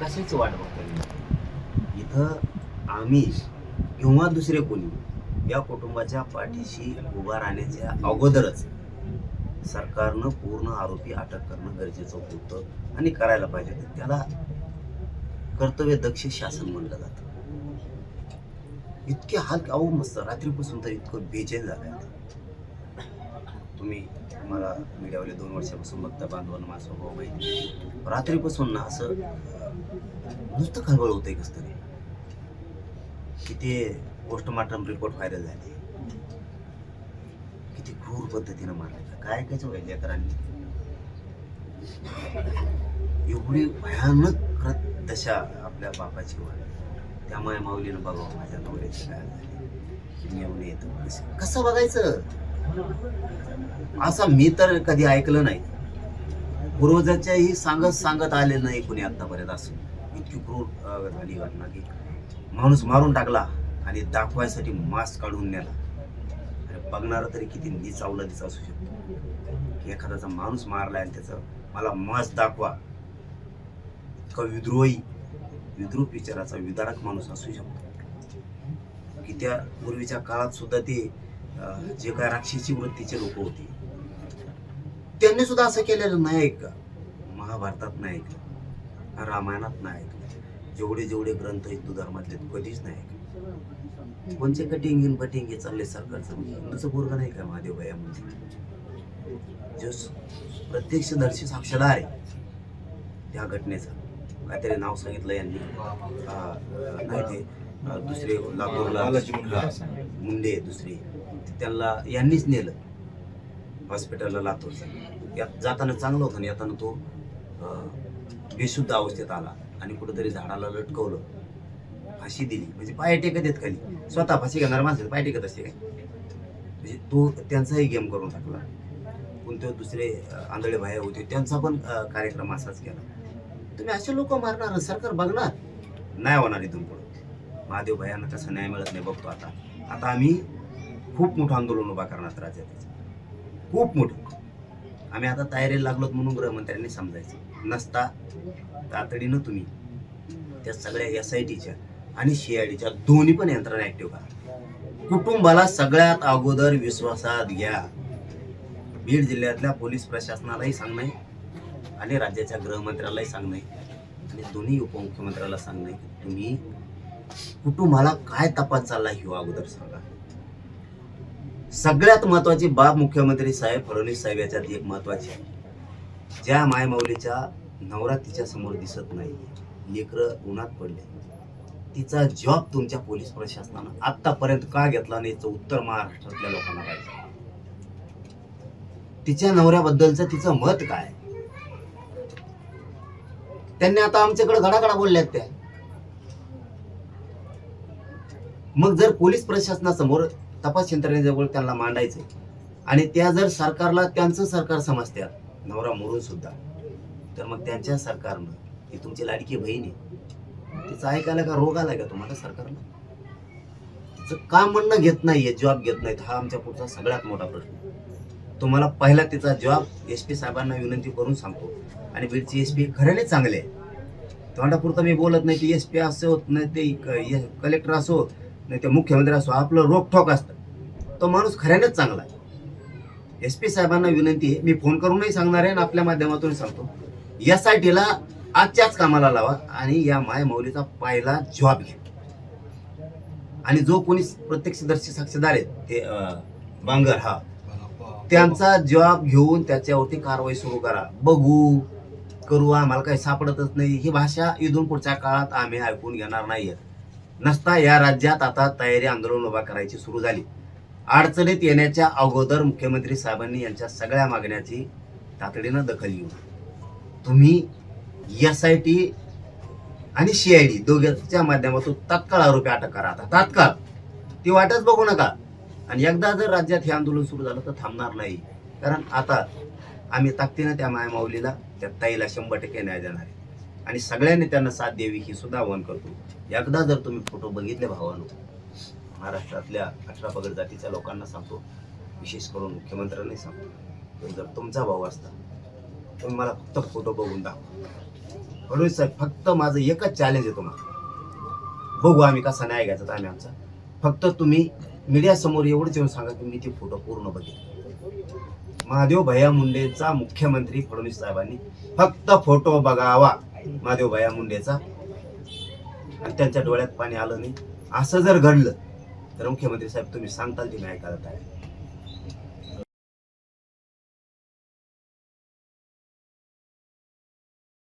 कशाच वाट बघतोय इथं आमिष किंवा दुसरे कोणी या कुटुंबाच्या पाठीशी उभा राहण्याच्या अगोदरच सरकारनं पूर्ण आरोपी अटक करणं गरजेचं होतं आणि करायला पाहिजे होतं. त्याला कर्तव्य दक्ष शासन म्हणलं जातं इतके हाल अहो मस्त रात्रीपासून तर इतकं बेचैन झालं आता. तुम्ही मला मीडियावाले दोन वर्षापासून बघता बांधवांना माझा स्वभाव माहिती रात्रीपासून ना असं नुसतं खळबळ होतं कसं तरी. किती पोस्टमार्टम रिपोर्ट व्हायरल झाले. किती क्रूर पद्धतीनं मारायचं. काय ऐकायचं व्हायला लेकरांनी एवढी भयानक दशा आपल्या बापाची वाढ त्यामुळे माऊलीनं बघावं माझ्या नवऱ्याची काय झाली. मी येऊन येतो. कसं- कसं बघायचं? असं मी तर कधी ऐकलं नाही. पूर्वजाच्याही सांगत सांगत आले नाही कोणी आतापर्यंत असं. इतकी क्रूर झाली घटना की. माणूस मारून टाकला आणि दाखवायसाठी मास्क काढून नेला. आणि बघणारा तरी किती नीच तिचा असू शकतो. की एखाद्याचा माणूस मारला आणि त्याचं मला मास्क दाखवा. इतका विद्रोही विद्रूप विचाराचा विदारक माणूस असू शकतो. की त्या पूर्वीच्या काळात सुद्धा ते जे काय राक्षसी वृत्तीचे लोक होते. त्यांनी सुद्धा असं केलेलं नाही आहे का? महाभारतात नाही ऐकलं. रामायणात नाही ऐकलं. जेवढे जेवढे ग्रंथ हिंदू धर्मातले कधीच नाही ऐकलं. कोणचे कटिंग इन बटिंग हे चालले सरकारचं? हिंदूचं पोरगा नाही का महादेव भया म्हणजे? जो प्रत्यक्षदर्शी साक्षीदार आहे त्या घटनेचा. काहीतरी नाव सांगितलं यांनी. नाही ते दुसरे लातूरला मुंडे. मुंडे दुसरे. त्यांना यांनीच नेलं. हॉस्पिटलला लातूरचं यात जाताना चांगलं होतं आणि येताना तो बेशुद्ध अवस्थेत आला आणि कुठेतरी झाडाला लटकवलं. फाशी दिली. म्हणजे पाय टेकत येत खाली. स्वतः फाशी घेणार माणसं पाय टेकत असते काय? म्हणजे तो त्यांचाही गेम करून टाकला. कोणते दुसरे आंधळे भाया होते त्यांचा पण कार्यक्रम असाच केला. तुम्ही असे लोक मारणार सरकार बघणार? नाही होणार इथून पुढे. महादेव भयांना कसं न्याय मिळत नाही बघतो आता. आता आम्ही खूप मोठं आंदोलन उभा करणार राज्यात खूप मोठं. आम्ही आता तयारीला लागलोत म्हणून गृहमंत्र्यांनी समजायचं. नसता तातडीनं तुम्ही त्या सगळ्या एस आय टीच्या आणि सी आय डीच्या दोन्ही पण यंत्रणा ॲक्टिव्ह करा. कुटुंबाला सगळ्यात अगोदर विश्वासात घ्या. बीड जिल्ह्यातल्या पोलीस प्रशासनालाही सांगणे आणि राज्याच्या गृहमंत्र्यालाही सांगणे आणि दोन्ही उपमुख्यमंत्र्याला सांगणे की तुम्ही कुटुंबाला काय तपास चालला ही अगोदर सांगा. सगळ्यात महत्वाची बाब मुख्यमंत्री साहेब फडणवीस साहेब याच्यात एक महत्वाची आहे. ज्या मायमाऊलीच्या नवरा तिच्या समोर दिसत नाही लेकरं उन्हात पडले. तिचा जॉब तुमच्या पोलीस प्रशासनानं आतापर्यंत का घेतला नाही याचं उत्तर महाराष्ट्रातल्या लोकांना पाहिजे. तिच्या नवऱ्याबद्दलचं तिचं मत काय? त्यांनी आता आमच्याकडे घडाघडा बोलल्यात त्या. मग जर पोलीस प्रशासनासमोर तपास यंत्रणेजवळ त्यांना मांडायचं आणि त्या जर सरकारला त्यांचं सरकार समजत्यात नवरा मोडून सुद्धा तर मग त्यांच्या सरकारनं ही तुमची लाडकी बहीण आहे तिचं ऐकायला का रोग आलाय का तुम्हाला सरकारला तिचं काम म्हणणं घेत नाहीये जॉब घेत नाहीत हा आमच्या पुढचा सगळ्यात मोठा प्रश्न. तुम्हाला पहिला तिचा जॉब एस पी साहेबांना विनंती करून सांगतो. आणि बीडची एस पी खऱ्याने चांगले आहे. तोंडापुरतं मी बोलत नाही की एस पी असो नाही ते कलेक्टर असो नाही ते मुख्यमंत्री असो आपलं रोखोक असतं. तो माणूस खऱ्यानेच चांगला आहे. एस पी साहेबांना विनंती आहे मी फोन करूनही सांगणार आहे आणि आपल्या माध्यमातून सांगतो. एस आय टीला आजच्याच कामाला लावा आणि या माय मौलीचा पहिला जॉब घ्या. आणि जो कोणी प्रत्यक्षदर्शी साक्षीदार आहेत ते अं, बांगर हा. त्यांचा जॉब घेऊन त्याच्यावरती कारवाई सुरू करा. बघू करू आम्हाला काही सापडतच नाही. ही भाषा इथून पुढच्या काळात आम्ही ऐकून घेणार नाहीये. नसता या राज्यात आता तयारी आंदोलन उभा करायची सुरू झाली. अडचणीत येण्याच्या अगोदर मुख्यमंत्री साहेबांनी यांच्या सगळ्या मागण्याची तातडीनं दखल घेऊ तुम्ही एस आय टी आणि सी आय डी दोघांच्या माध्यमातून तत्काळ आरोपी अटक करा आता. तात्काळ. ती वाटच बघू नका. आणि एकदा जर राज्यात हे आंदोलन सुरू झालं तर थांबणार नाही. कारण आता आम्ही ताकदीनं त्या मायमाऊलीला त्या ताईला शंभर टक्के न्याय देणार आहे. आणि सगळ्यांनी त्यांना साथ द्यावी ही सुद्धा आव्हान करतो. एकदा जर तुम्ही फोटो बघितले भावानो महाराष्ट्रातल्या अठरा पगड जातीच्या लोकांना सांगतो विशेष करून मुख्यमंत्र्यांनी सांगतो तर जर तुमचा भाऊ असता तुम्ही मला फक्त फोटो बघून दाखवा. फडणवीस साहेब फक्त माझं एकच चॅलेंज आहे तुम्हाला. बघू आम्ही कसा न्याय घ्यायचा आम्ही आमचा. फक्त तुम्ही मीडियासमोर एवढंच येऊन सांगा की मी ते फोटो पूर्ण बघितले महादेव भैया मुंडेचा मुख्यमंत्री फडणवीस साहेबांनी फक्त फोटो बघावा. महादेव भैया मुंडेचा आणि त्यांच्या डोळ्यात पाणी आलं नाही असं जर घडलं तर मुख्यमंत्री साहेब तुम्ही सांगताल की मी ऐकायला तयार आहे.